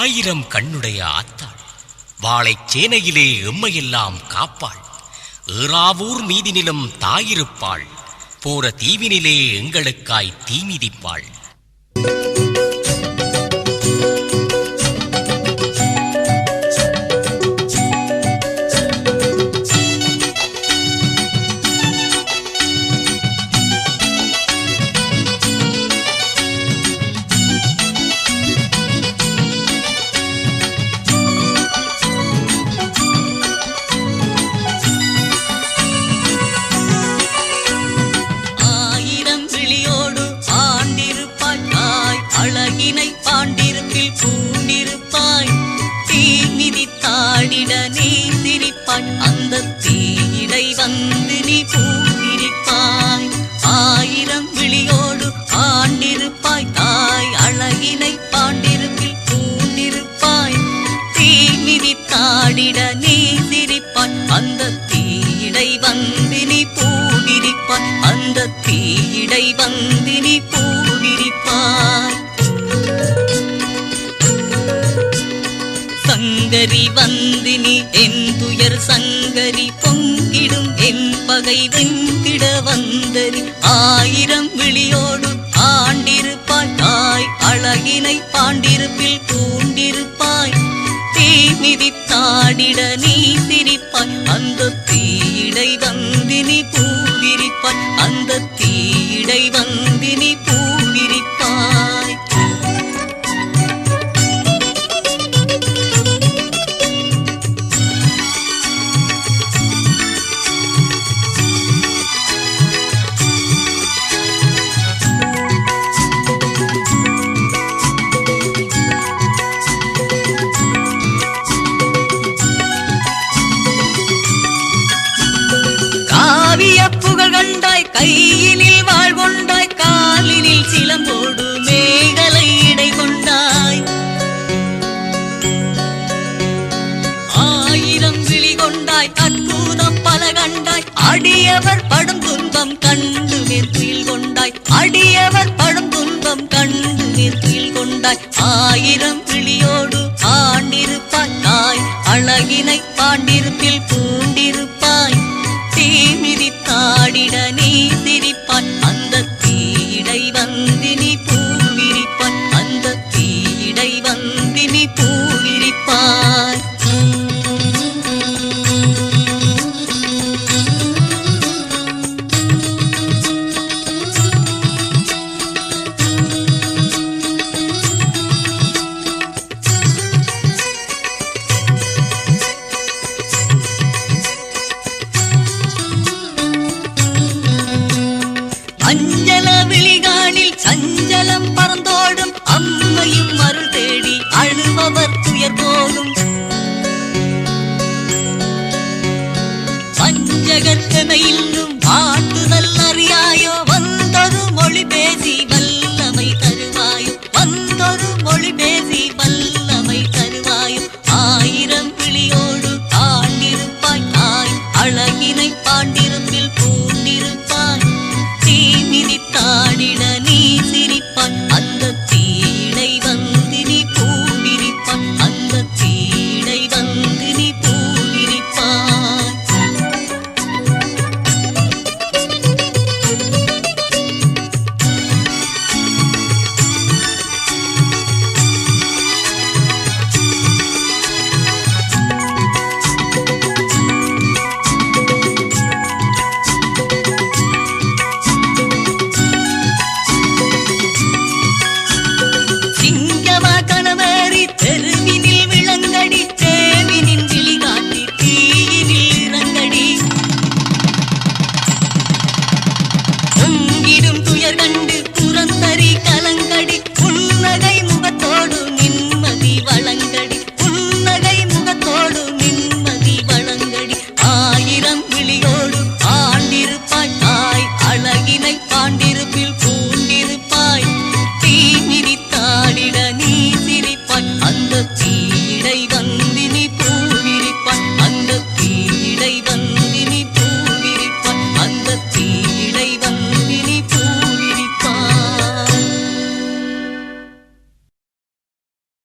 ஆயிரம் கண்ணுடைய ஆத்தாள் வாழைச் சேனையிலே எம்மையெல்லாம் காப்பாள். ஏறாவூர் மீதினிலும் தாயிருப்பாள் போற தீவினிலே எங்களுக்காய் தீமிதிப்பாள். தீயிடை வந்தினி பூவிரிப்பாய் சங்கரி வந்தினி என் துயர் சங்கரி பொங்கிடும் என் பகை வெந்திட வந்தரி. ஆயிரம் விழியோடு ஆண்டிருப்பாய் தாய் அழகினை பாண்டிருப்பில் பூண்டிருப்பாய் தீ மிதித்தாடிட நீ சிரிப்பாய் அந்த தீடை வந்தினி பூவிரிப்பாய் அந்த தீ கண்டாய் கையினில் வாழ் கொண்டாய் காலினில் சிலம்போடு மேகலை இடை கொண்டாய். ஆயிரம் விழி கொண்டாய் அற்புதம் பல கண்டாய். அடியவர் படும் துன்பம் கண்டு நெற்றில் கொண்டாய். அடியவர் படும் துன்பம் கண்டு நெற்றில் கொண்டாய். ஆயிரம் விழியோடு ஆண்டிருப்பாய் தாய் அழகினை பாண்டிருப்பில் பூ அருளும் அருள் தேடி அழுபவர் துயர் போகும் பஞ்சகத்தனை இன்னும் ஆட்டுதல் அறியாயோ? வந்தொரு மொழி பேசி வல்லமை தருவாயோ? வந்தொரு மொழி பேசி வல்லமை தருவாயோ? ஆயிரம் விழியோடு ஆண்டிருப்பாய் தாய் அழகினை பாண்டிருப்பில் பூண்டிருப்பாய். தீமிதி தாடிடனே